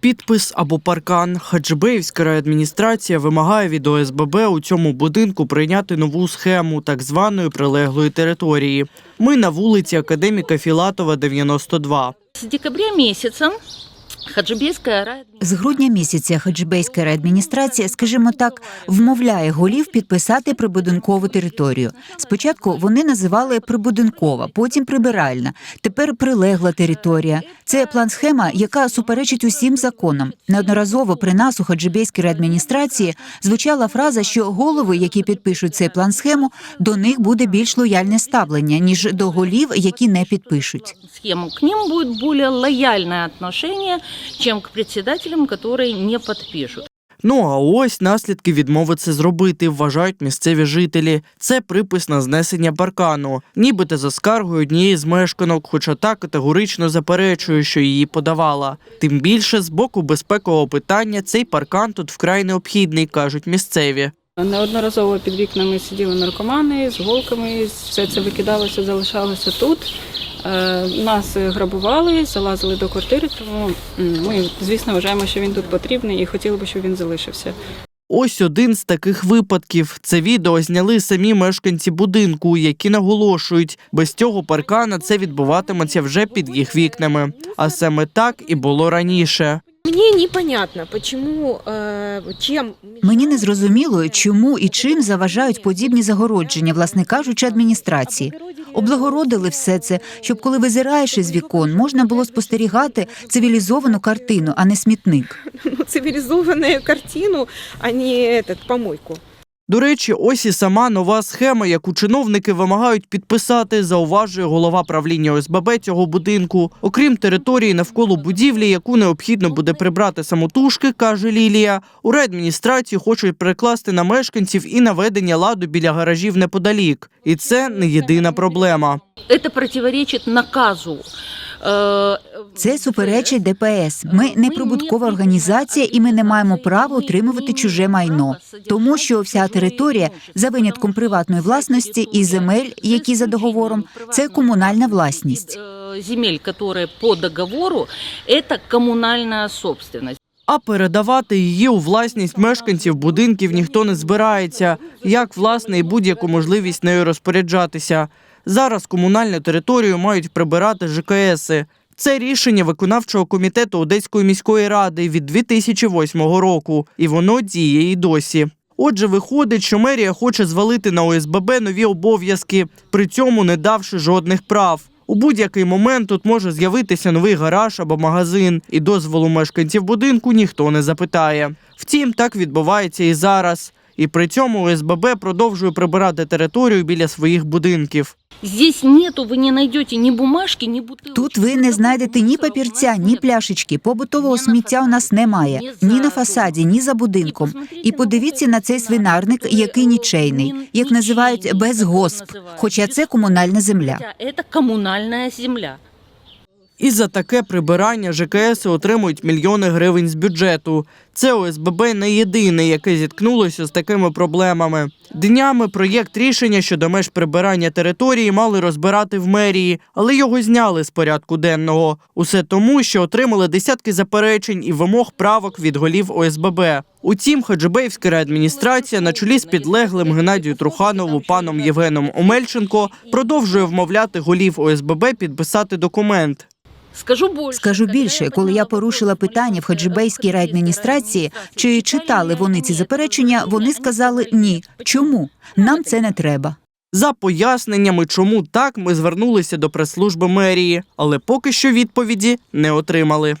Підпис або паркан. Хаджибеївська райадміністрація вимагає від ОСББ у цьому будинку прийняти нову схему так званої прилеглої території. Ми на вулиці Академіка Філатова, 92. З декабря райадминистрация З грудня місяця Хаджибейська райадміністрація, скажімо так, вмовляє голів підписати прибудинкову територію. Спочатку вони називали прибудинкова, потім прибиральна, тепер прилегла територія. Це план-схема, яка суперечить усім законам. Неодноразово при нас у Хаджибейській райадміністрації звучала фраза, що голови, які підпишуть цей план-схему, до них буде більш лояльне ставлення ніж до голів, які не підпишуть. схему, к ним будет более лояльное отношение, чем к председателям, которые не подпишут. Ну а ось наслідки відмови це зробити, вважають місцеві жителі. Це припис на знесення паркану, нібито за скаргою однієї з мешканок, хоча та категорично заперечує, що її подавала. Тим більше з боку безпекового питання цей паркан тут вкрай необхідний, кажуть місцеві. Неодноразово під вікнами сиділи наркомани з голками, все це викидалося, залишалося тут. Е, Нас грабували, залазили до квартири, тому ми, звісно, вважаємо, що він тут потрібний і хотіли б, щоб він залишився. Ось один з таких випадків. Це відео зняли самі мешканці будинку, які наголошують, без цього паркана це відбуватиметься вже під їх вікнами. А саме так і було раніше. Мне непонятно, почему, э, чем... Мені не зрозуміло, чому і чим заважають подібні загородження, власне кажучи, адміністрації. Облагородили все це, щоб коли визираєш із вікон, можна було спостерігати цивілізовану картину, а не смітник. ну, Цивілізовану картину, а не помойку. До речі, ось і сама нова схема, яку чиновники вимагають підписати, зауважує голова правління ОСББ цього будинку. Окрім території навколо будівлі, яку необхідно буде прибрати самотужки, каже Лілія. У райадміністрації хочуть перекласти на мешканців і наведення ладу біля гаражів неподалік. І це не єдина проблема. Это противоречит наказу. э, Це суперечить ДПС. Ми не прибуткова організація, і ми не маємо права утримувати чуже майно, тому що вся територія за винятком приватної власності і земель, які за договором, це комунальна власність. Э, Земель, которые по договору, это коммунальная собственность. А передавати її у власність мешканців будинків ніхто не збирається, як власне і будь-яку можливість нею розпоряджатися. Зараз комунальну територію мають прибирати ЖКСи. Це рішення виконавчого комітету Одеської міської ради від 2008 року, і воно діє і досі. Отже, виходить, що мерія хоче звалити на ОСББ нові обов'язки, при цьому не давши жодних прав. У будь-який момент тут може з'явитися новий гараж або магазин, і дозволу мешканців будинку ніхто не запитає. Втім, так відбувається і зараз. І при цьому ОСББ продовжує прибирати територію біля своїх будинків. Здесь нету, вы не найдете ни бумажки, ни бутылки. Тут ви не знайдете ні папірця, ні пляшечки. Побутового сміття у нас немає ні на фасаді, ні за будинком. І подивіться на цей свинарник, який нічейний, як називають безгосп, хоча це комунальна земля. Это коммунальная земля. І за таке прибирання ЖКС отримують мільйони гривень з бюджету. Це ОСББ не єдине, яке зіткнулося з такими проблемами. Днями проєкт рішення щодо меж прибирання території мали розбирати в мерії, але його зняли з порядку денного. Усе тому, що отримали десятки заперечень і вимог правок від голів ОСББ. Утім, Хаджибеївська адміністрація на чолі з підлеглим Геннадію Труханову паном Євгеном Омельченко продовжує вмовляти голів ОСББ підписати документ. Скажу больше. Скажу більше, коли я порушила питання в Хаджибейській райадміністрації, чи читали вони ці заперечення, вони сказали ні. Чому? Нам це не треба. За поясненнями, чому так, ми звернулися до прес-служби мерії, але поки що відповіді не отримали.